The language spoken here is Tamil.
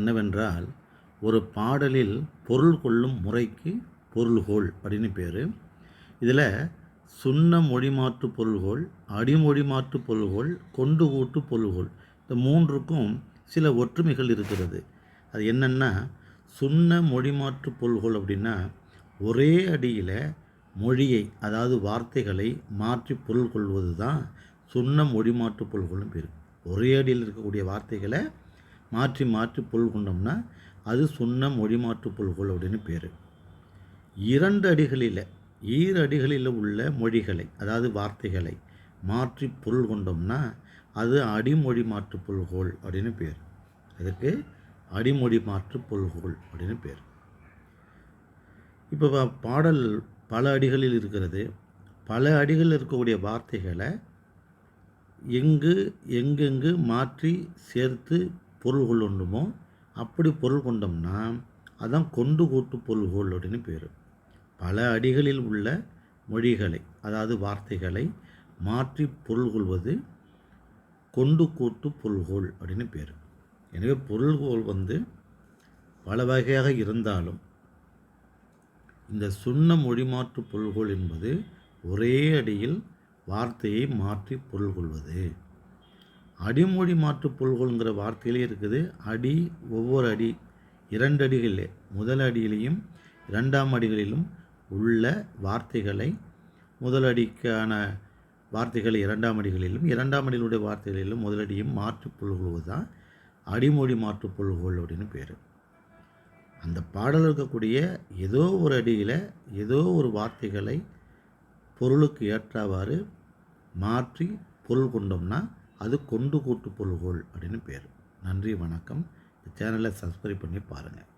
என்னவென்றால் ஒரு பாடலில் பொருள் கொள்ளும் முறைக்கு பொருள்கோள் அப்படின்னு பேர். இதில் சுண்ண மொழிமாற்று பொருள்கோள் அடிமொழி மாற்று பொருள்கோள் கொண்டு கூட்டு பொருள்கோள் இந்த மூன்றுக்கும் சில ஒற்றுமைகள் இருக்கிறது. அது என்னென்னா சுண்ண மொழிமாற்று பொருள்கோள் அப்படின்னா ஒரே அடியில் மொழியை அதாவது வார்த்தைகளை மாற்றி பொருள் கொள்வது தான் சுண்ண மொழிமாற்று பொருள்கோள்னு பேர். ஒரே அடியில் இருக்கக்கூடிய வார்த்தைகளை மாற்றி மாற்றி பொருள் கொண்டோம்னா அது சுண்ண மொழிமாற்று பொருள்கோள் அப்படின்னு பேர். இரண்டு அடிகளில் ஈர அடிகளில் உள்ள மொழிகளை அதாவது வார்த்தைகளை மாற்றி பொருள் கொண்டோம்னா அது அடிமொழி மாற்று பொருள்கோள் அப்படின்னு பேர். அதுக்கு அடிமொழி மாற்று பொருள்கோள் அப்படின்னு பேர். இப்போ பாடல் பல அடிகளில் இருக்கிறது. பல அடிகளில் இருக்கக்கூடிய வார்த்தைகளை எங்கு எங்கெங்கு மாற்றி சேர்த்து பொருள் ஒன்றுமோ அப்படி பொருள் கொண்டோம்னா அதான் கொண்டு கூட்டு பொருள்கோள் அப்படின்னு பேர். பல அடிகளில் உள்ள மொழிகளை அதாவது வார்த்தைகளை மாற்றி பொருள் கொள்வது கொண்டு கூட்டு பொருள்கோள் அப்படின்னு பேர். எனவே பொருள்கோள் வந்து பல வகையாக இருந்தாலும் இந்த சுண்ண மொழிமாற்று பொருள்கோள் என்பது ஒரே அடியில் வார்த்தையை மாற்றி பொருள் கொள்வது அடிமொழி மாற்று பொருள்கோள்ங்கிற வார்த்தையிலே இருக்குது. அடி ஒவ்வொரு அடி இரண்டு அடிகளிலே முதல் அடியிலையும் இரண்டாம் அடிகளிலும் உள்ள வார்த்தைகளை முதல் அடிக்கான வார்த்தைகளை இரண்டாம் அடிகளிலும் இரண்டாம் அடியிலுடைய வார்த்தைகளிலும் முதலடியும் மாற்று பொருள்கொள்வது தான் அடிமொழி மாற்று பொருள்கோள் அப்படின்னு பேர். அந்த பாடல் இருக்கக்கூடிய ஏதோ ஒரு அடியில் ஏதோ ஒரு வார்த்தைகளை பொருளுக்கு ஏற்றவாறு மாற்றி பொருள் கொண்டோம்னா அது கொண்டு கூட்டு பொருள்கோள் அப்படின்னு பேர். நன்றி வணக்கம். இந்த சேனலை சப்ஸ்கிரைப் பண்ணி பாருங்கள்